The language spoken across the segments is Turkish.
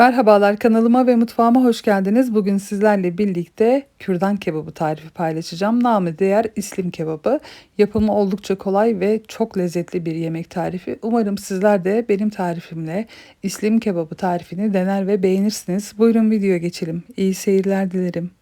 Merhabalar kanalıma ve mutfağıma hoş geldiniz. Bugün sizlerle birlikte kürdan kebabı tarifi paylaşacağım. Namı diğer islim kebabı. Yapımı oldukça kolay ve çok lezzetli bir yemek tarifi. Umarım sizler de benim tarifimle islim kebabı tarifini dener ve beğenirsiniz. Buyurun videoya geçelim. İyi seyirler dilerim.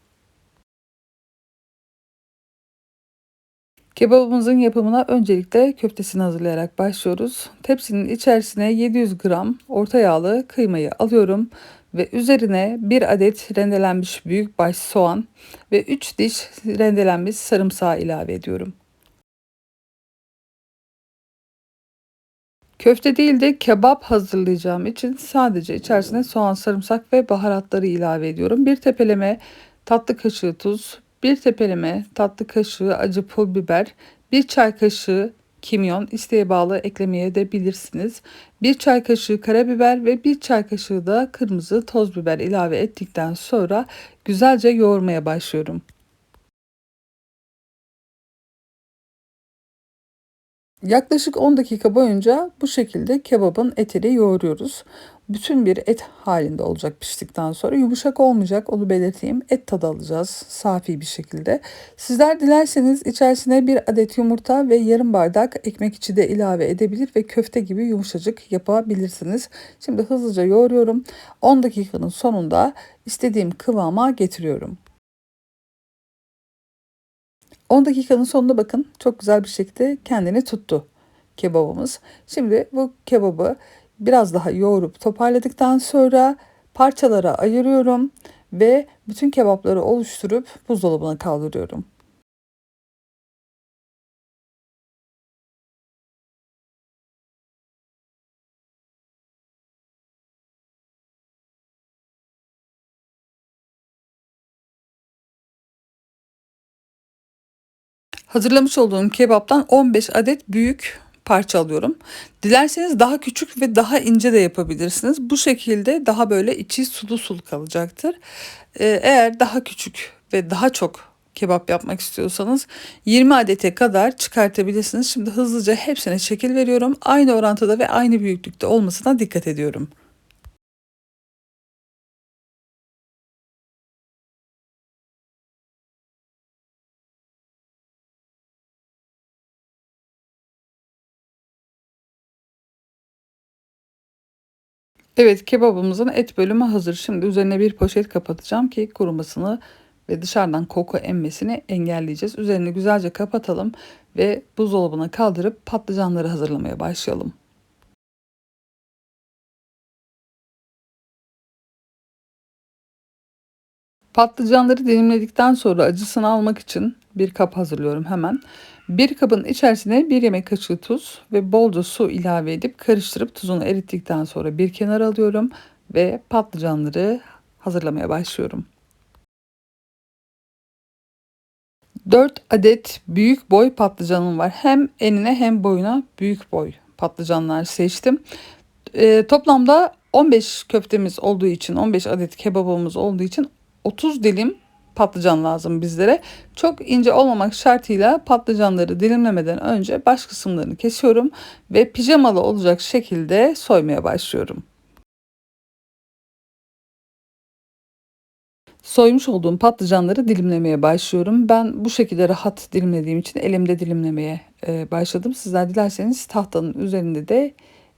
Kebabımızın yapımına öncelikle köftesini hazırlayarak başlıyoruz. Tepsinin içerisine 700 gram orta yağlı kıymayı alıyorum ve üzerine 1 adet rendelenmiş büyükbaş soğan ve 3 diş rendelenmiş sarımsağı ilave ediyorum. Köfte değil de kebap hazırlayacağım için sadece içerisine soğan, sarımsak ve baharatları ilave ediyorum. Bir tepeleme tatlı kaşığı tuz, 1 tepeleme tatlı kaşığı acı pul biber, 1 çay kaşığı kimyon isteğe bağlı eklemeye de bilirsiniz. 1 çay kaşığı karabiber ve 1 çay kaşığı da kırmızı toz biber ilave ettikten sonra güzelce yoğurmaya başlıyorum. Yaklaşık 10 dakika boyunca bu şekilde kebabın etini yoğuruyoruz. Bütün bir et halinde olacak piştikten sonra yumuşak olmayacak onu belirteyim. Et tadı alacağız safi bir şekilde. Sizler dilerseniz içerisine bir adet yumurta ve yarım bardak ekmek içi de ilave edebilir ve köfte gibi yumuşacık yapabilirsiniz. Şimdi hızlıca yoğuruyorum. 10 dakikanın sonunda istediğim kıvama getiriyorum. 10 dakikanın sonunda bakın çok güzel bir şekilde kendini tuttu kebabımız. Şimdi bu kebabı biraz daha yoğurup toparladıktan sonra parçalara ayırıyorum ve bütün kebapları oluşturup buzdolabına kaldırıyorum. Hazırlamış olduğum kebaptan 15 adet büyük parça alıyorum. Dilerseniz daha küçük ve daha ince de yapabilirsiniz. Bu şekilde daha böyle içi sulu sulu kalacaktır. Ee, eğer daha küçük ve daha çok kebap yapmak istiyorsanız 20 adete kadar çıkartabilirsiniz. Şimdi hızlıca hepsine şekil veriyorum. Aynı orantıda ve aynı büyüklükte olmasına dikkat ediyorum. Evet kebabımızın et bölümü hazır. Şimdi üzerine bir poşet kapatacağım ki kurumasını ve dışarıdan koku emmesini engelleyeceğiz. Üzerini güzelce kapatalım ve buzdolabına kaldırıp patlıcanları hazırlamaya başlayalım. Patlıcanları dilimledikten sonra acısını almak için bir kap hazırlıyorum hemen. Bir kabın içerisine bir yemek kaşığı tuz ve bolca su ilave edip karıştırıp tuzunu erittikten sonra bir kenara alıyorum ve patlıcanları hazırlamaya başlıyorum. 4 adet büyük boy patlıcanım var. Hem enine hem boyuna büyük boy patlıcanlar seçtim. E, toplamda 15 köftemiz olduğu için 15 adet kebabımız olduğu için 30 dilim patlıcan lazım bizlere. Çok ince olmamak şartıyla patlıcanları dilimlemeden önce baş kısımlarını kesiyorum ve pijamalı olacak şekilde soymaya başlıyorum. Soymuş olduğum patlıcanları dilimlemeye başlıyorum. Ben bu şekilde rahat dilimlediğim için elimde dilimlemeye başladım. Sizler dilerseniz tahtanın üzerinde de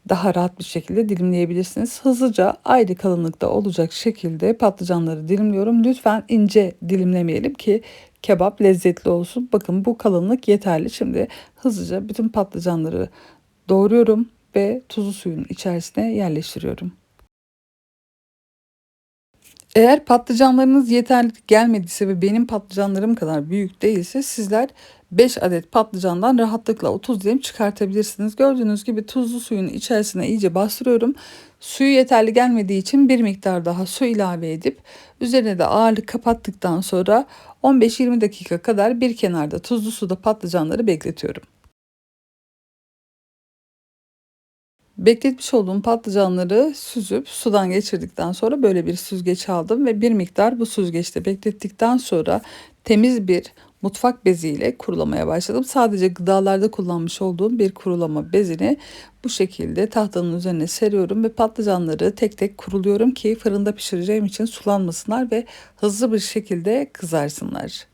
daha rahat bir şekilde dilimleyebilirsiniz. Hızlıca ayrı kalınlıkta olacak şekilde patlıcanları dilimliyorum. Lütfen ince dilimlemeyelim ki kebap lezzetli olsun. Bakın bu kalınlık yeterli. Şimdi hızlıca bütün patlıcanları doğruyorum ve tuzlu suyun içerisine yerleştiriyorum. Eğer patlıcanlarınız yeterli gelmediyse ve benim patlıcanlarım kadar büyük değilse sizler 5 adet patlıcandan rahatlıkla 30 dilim çıkartabilirsiniz. Gördüğünüz gibi tuzlu suyun içerisine iyice bastırıyorum. Suyu yeterli gelmediği için bir miktar daha su ilave edip üzerine de ağırlık kapattıktan sonra 15-20 dakika kadar bir kenarda tuzlu suda patlıcanları bekletiyorum. Bekletmiş olduğum patlıcanları süzüp sudan geçirdikten sonra böyle bir süzgeç aldım ve bir miktar bu süzgeçte beklettikten sonra temiz bir mutfak beziyle kurulamaya başladım. Sadece gıdalarda kullanmış olduğum bir kurulama bezini bu şekilde tahtanın üzerine seriyorum ve patlıcanları tek tek kuruluyorum ki fırında pişireceğim için sulanmasınlar ve hızlı bir şekilde kızarsınlar.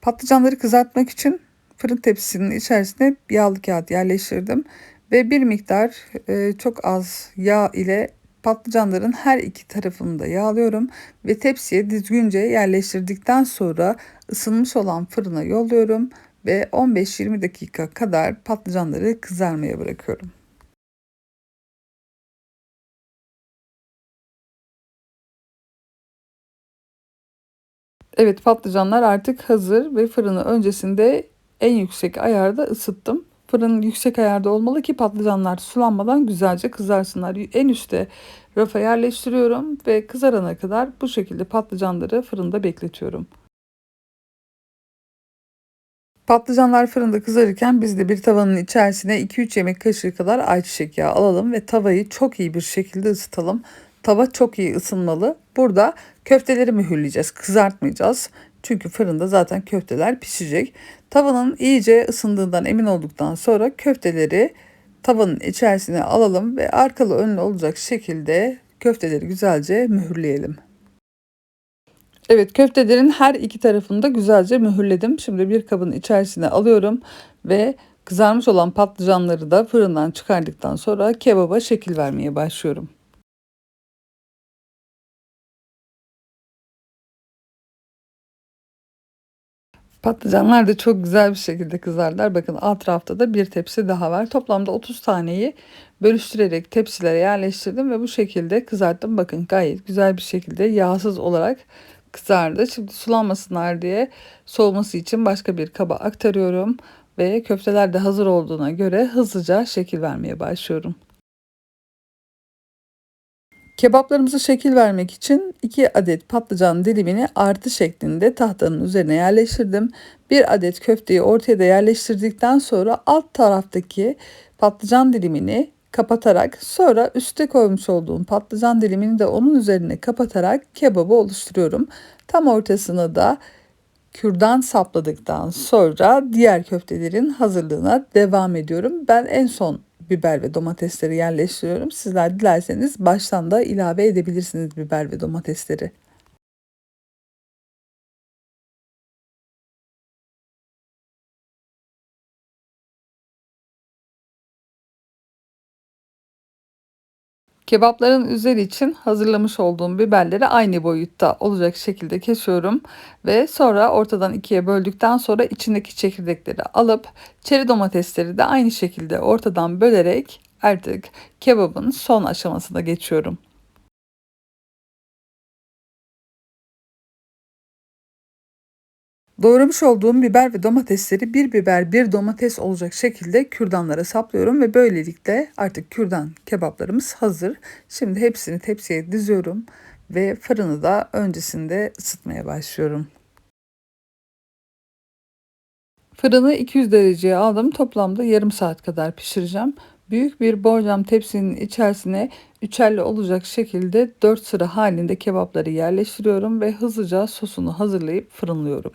Patlıcanları kızartmak için fırın tepsisinin içerisine yağlı kağıt yerleştirdim. Ve bir miktar e, çok az yağ ile patlıcanların her iki tarafını da yağlıyorum. Ve tepsiye düzgünce yerleştirdikten sonra ısınmış olan fırına yolluyorum. Ve 15-20 dakika kadar patlıcanları kızarmaya bırakıyorum. Evet patlıcanlar artık hazır ve fırını öncesinde en yüksek ayarda ısıttım. Fırın yüksek ayarda olmalı ki patlıcanlar sulanmadan güzelce kızarsınlar. En üstte rafa yerleştiriyorum ve kızarana kadar bu şekilde patlıcanları fırında bekletiyorum. Patlıcanlar fırında kızarırken biz de bir tavanın içerisine 2-3 yemek kaşığı kadar ayçiçek yağı alalım ve tavayı çok iyi bir şekilde ısıtalım. Tava çok iyi ısınmalı. Burada köfteleri mühürleyeceğiz, kızartmayacağız. Çünkü fırında zaten köfteler pişecek. Tavanın iyice ısındığından emin olduktan sonra köfteleri tavanın içerisine alalım ve arkalı önlü olacak şekilde köfteleri güzelce mühürleyelim. Evet köftelerin her iki tarafını da güzelce mühürledim. Şimdi bir kabın içerisine alıyorum ve kızarmış olan patlıcanları da fırından çıkardıktan sonra kebaba şekil vermeye başlıyorum. Patlıcanlar da çok güzel bir şekilde kızarlar. Bakın alt tarafta da bir tepsi daha var. Toplamda 30 taneyi bölüştürerek tepsilere yerleştirdim ve bu şekilde kızarttım. Bakın gayet güzel bir şekilde yağsız olarak kızardı. Şimdi sulanmasınlar diye soğuması için başka bir kaba aktarıyorum ve köfteler de hazır olduğuna göre hızlıca şekil vermeye başlıyorum. Kebaplarımızı şekil vermek için 2 adet patlıcan dilimini artı şeklinde tahtanın üzerine yerleştirdim. 1 adet köfteyi ortaya da yerleştirdikten sonra alt taraftaki patlıcan dilimini kapatarak sonra üste koymuş olduğum patlıcan dilimini de onun üzerine kapatarak kebabı oluşturuyorum. Tam ortasına da kürdan sapladıktan sonra diğer köftelerin hazırlığına devam ediyorum. Ben en son biber ve domatesleri yerleştiriyorum. Sizler dilerseniz baştan da ilave edebilirsiniz biber ve domatesleri. Kebapların üzeri için hazırlamış olduğum biberleri aynı boyutta olacak şekilde kesiyorum ve sonra ortadan ikiye böldükten sonra içindeki çekirdekleri alıp çeri domatesleri de aynı şekilde ortadan bölerek artık kebabın son aşamasına geçiyorum. Doğramış olduğum biber ve domatesleri bir biber bir domates olacak şekilde kürdanlara saplıyorum ve böylelikle artık kürdan kebaplarımız hazır. Şimdi hepsini tepsiye diziyorum ve fırını da öncesinde ısıtmaya başlıyorum. Fırını 200 dereceye aldım. Toplamda yarım saat kadar pişireceğim. Büyük bir borcam tepsinin içerisine üçerli olacak şekilde 4 sıra halinde kebapları yerleştiriyorum ve hızlıca sosunu hazırlayıp fırınlıyorum.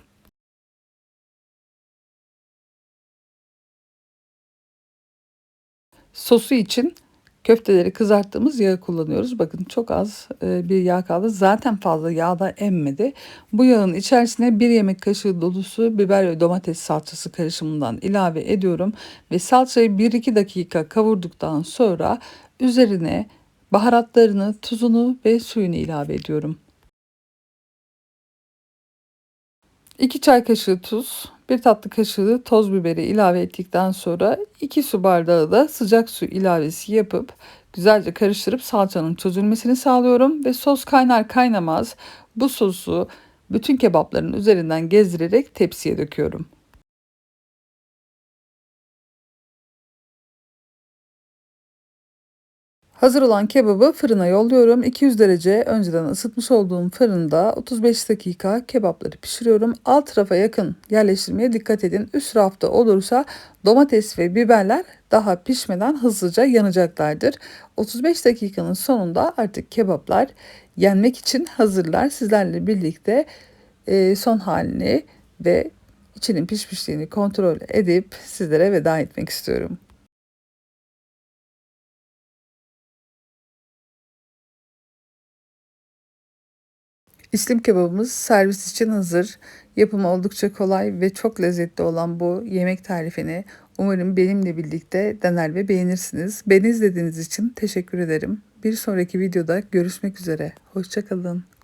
Sosu için köfteleri kızarttığımız yağı kullanıyoruz. Bakın çok az e, bir yağ kaldı. Zaten fazla yağ da emmedi. Bu yağın içerisine bir yemek kaşığı dolusu biber ve domates salçası karışımından ilave ediyorum. Ve salçayı 1-2 dakika kavurduktan sonra üzerine baharatlarını, tuzunu ve suyunu ilave ediyorum. 2 çay kaşığı tuz, 1 tatlı kaşığı toz biberi ilave ettikten sonra 2 su bardağı da sıcak su ilavesi yapıp güzelce karıştırıp salçanın çözülmesini sağlıyorum ve sos kaynar kaynamaz bu sosu bütün kebapların üzerinden gezdirerek tepsiye döküyorum. Hazır olan kebabı fırına yolluyorum. 200 derece önceden ısıtmış olduğum fırında 35 dakika kebapları pişiriyorum. Alt rafa yakın yerleştirmeye dikkat edin. Üst rafta olursa domates ve biberler daha pişmeden hızlıca yanacaklardır. 35 dakikanın sonunda artık kebaplar yenmek için hazırlar. Sizlerle birlikte e, son halini ve içinin pişmişliğini kontrol edip sizlere veda etmek istiyorum. İslim kebabımız servis için hazır. Yapımı oldukça kolay ve çok lezzetli olan bu yemek tarifini umarım benimle birlikte dener ve beğenirsiniz. Beni izlediğiniz için teşekkür ederim. Bir sonraki videoda görüşmek üzere. Hoşçakalın.